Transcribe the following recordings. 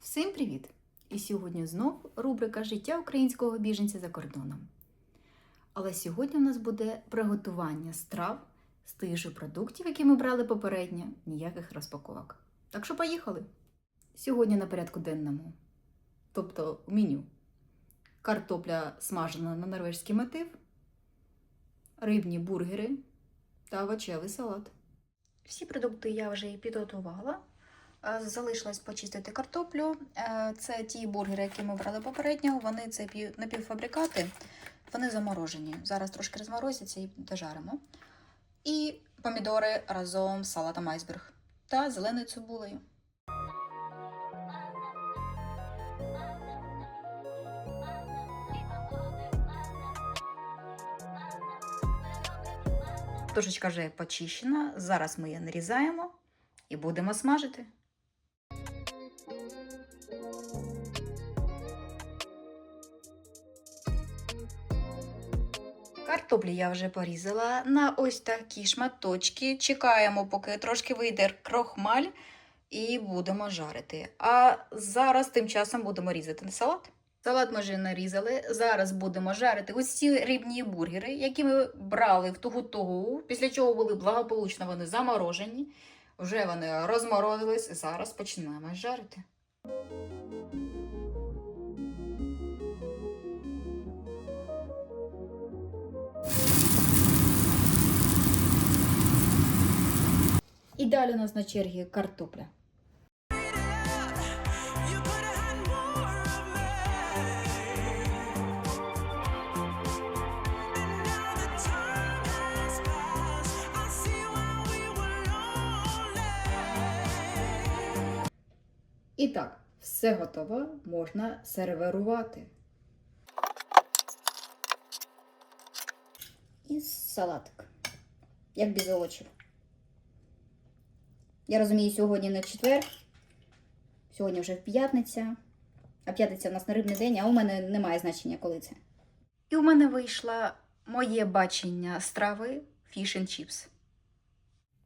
Всім привіт! І сьогодні знов рубрика Життя українського біженця за кордоном. Але сьогодні у нас буде приготування страв з тих же продуктів, які ми брали попередньо, ніяких розпаковок. Так що поїхали! Сьогодні на порядку денному, тобто в меню, картопля смажена на норвежський мотив, рибні бургери та овочевий салат. Всі продукти я вже підготувала. Е, Залишилось почистити картоплю. Е, Це ті бургери, які ми брали попередньо. Вони це напівфабрикати, вони заморожені. Зараз трошки розморозяться і дожаримо. І помідори разом з салатом айсберг та зеленою цибулею. Тушечка вже почищена. Зараз ми її нарізаємо і будемо смажити. Картоплі я вже порізала на ось такі шматочки. Чекаємо, поки трошки вийде крохмаль, і будемо жарити. А зараз тим часом будемо різати салат. Салат ми вже нарізали. Зараз будемо жарити ось ці рибні бургери, які ми брали в тугу-тугу, після чого були благополучно вони заморожені. Вже вони розморозились зараз починаємо жарити. Далі у нас на чергі картопля. І так, все готово, можна сервірувати. І салатик. Як без овочів. Я розумію, сьогодні не четвер, сьогодні вже п'ятниця. А п'ятниця у нас на рибний день, а у мене немає значення, коли це. І у мене вийшло моє бачення страви Fish and Chips.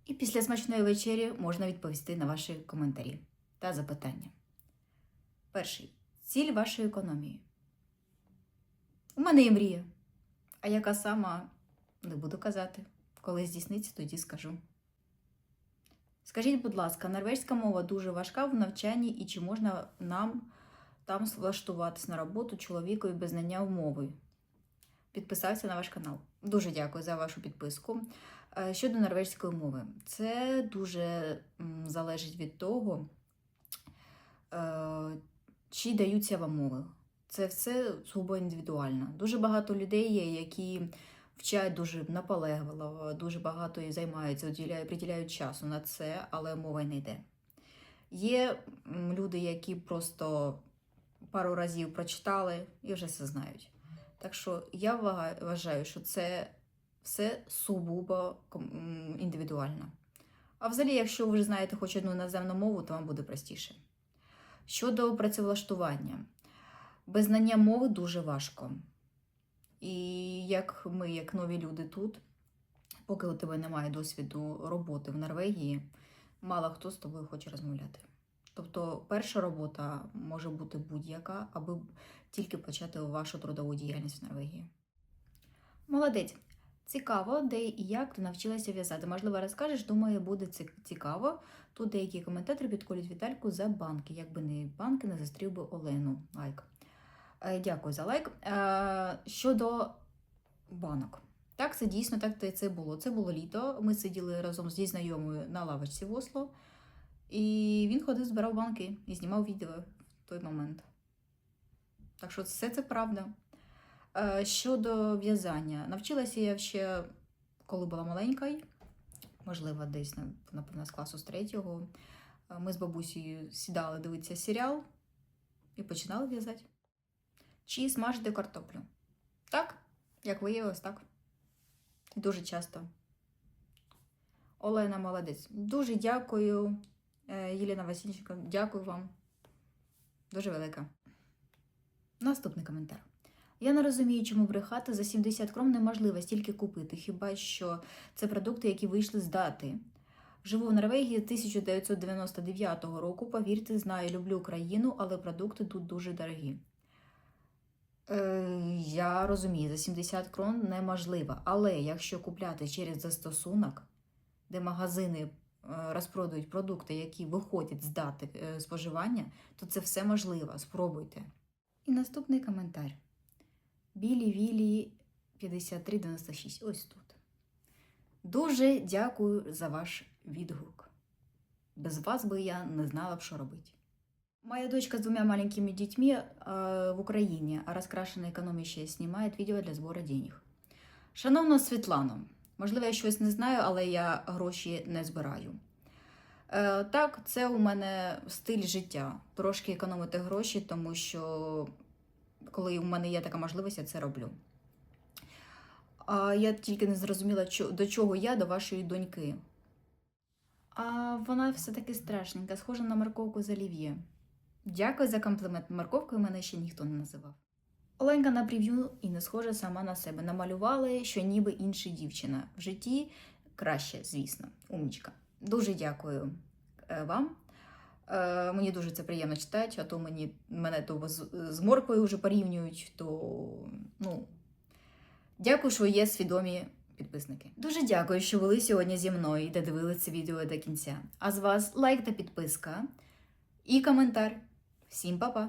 І після смачної вечері можна відповісти на ваші коментарі та запитання. Перший. Ціль вашої економії. У мене є мрія. А яка сама не буду казати. Коли здійсниться, тоді скажу. Скажіть, будь ласка, норвезька мова дуже важка в навчанні і чи можна нам там влаштуватись на роботу чоловікові без знання мови? Підписався на ваш канал. Дуже дякую за вашу підписку. Е, Щодо норвезької мови, це дуже залежить від того, е, чи даються вам мови. Це все сугубо індивідуально. Дуже багато людей є, які вчать дуже наполегливо, дуже багато і займаються, уділяють, приділяють часу на це, але мова й не йде. Є люди, які просто пару разів прочитали і вже все знають. Так що я вважаю, що це все сугубо індивідуально. А взагалі, якщо ви знаєте хоч одну іноземну мову, то вам буде простіше. Щодо працевлаштування, без знання мови дуже важко. І як ми, як нові люди тут, поки у тебе немає досвіду роботи в Норвегії, мало хто з тобою хоче розмовляти. Тобто, перша робота може бути будь-яка, аби тільки почати вашу трудову діяльність в Норвегії. Молодець. Цікаво, де і як ти навчилася в'язати. Можливо, розкажеш, думаю, буде ці- цікаво. Тут деякі коментатори підколють Вітальку за банки. Якби не банки, не зустрів би Олену. Лайк. Е, Дякую за лайк. Е, Щодо банок. Так, це дійсно так це- було. Це було літо. Ми сиділи разом зі знайомою на лавочці в Осло, і він ходив, збирав банки і знімав відео в той момент. Так що все це правда. Е, Щодо в'язання, навчилася я ще, коли була маленька, можливо, десь напевно з класу з третього. Ми з бабусею сідали дивитися серіал і починали в'язати. Чи смажити картоплю? Так, як виявилось, так. Дуже часто. Олена молодець. Дуже дякую, е, Єліна Васильченко. Дякую вам. Дуже велика. Наступний коментар. Я не розумію, чому брехати за 70 крон неможливо стільки купити. Хіба що це продукти, які вийшли з дати. Живу в Норвегії з 1999 року. Повірте, знаю, люблю Україну, але продукти тут дуже дорогі. Е, я розумію, за 70 крон неможливо. Але якщо купляти через застосунок, де магазини е, розпродають продукти, які виходять з дати е, споживання, то це все можливо. Спробуйте. І наступний коментар. Білі Вілі 5396. Ось тут. Дуже дякую за ваш відгук. Без вас би я не знала б, що робити. Моя дочка с двумя маленькими детьми э, в Украине, а раскрашенная экономящая снимает відео для збору денег. Шановна Світлано, можливо, я щось не знаю, але я гроші не збираю. Е, так, це у мене стиль життя. Трошки економити гроші, тому що коли у мене є така можливість, я це роблю. А я тільки не зрозуміла, до чого я до вашої доньки. А вона все-таки страшненька, схожа на морковку з олів'є. Дякую за комплімент. Морковкою мене ще ніхто не називав. Оленка на прев'ю і не схожа сама на себе. Намалювали, що ніби інша дівчина. В житті краще, звісно, умнічка. Дуже дякую е, вам. Е, мені дуже це приємно читати, а то мені мене то з, з морквою вже порівнюють, то ну. Дякую, що є свідомі підписники. Дуже дякую, що були сьогодні зі мною і додивилися це відео до кінця. А з вас лайк та підписка і коментар. Всім па-па!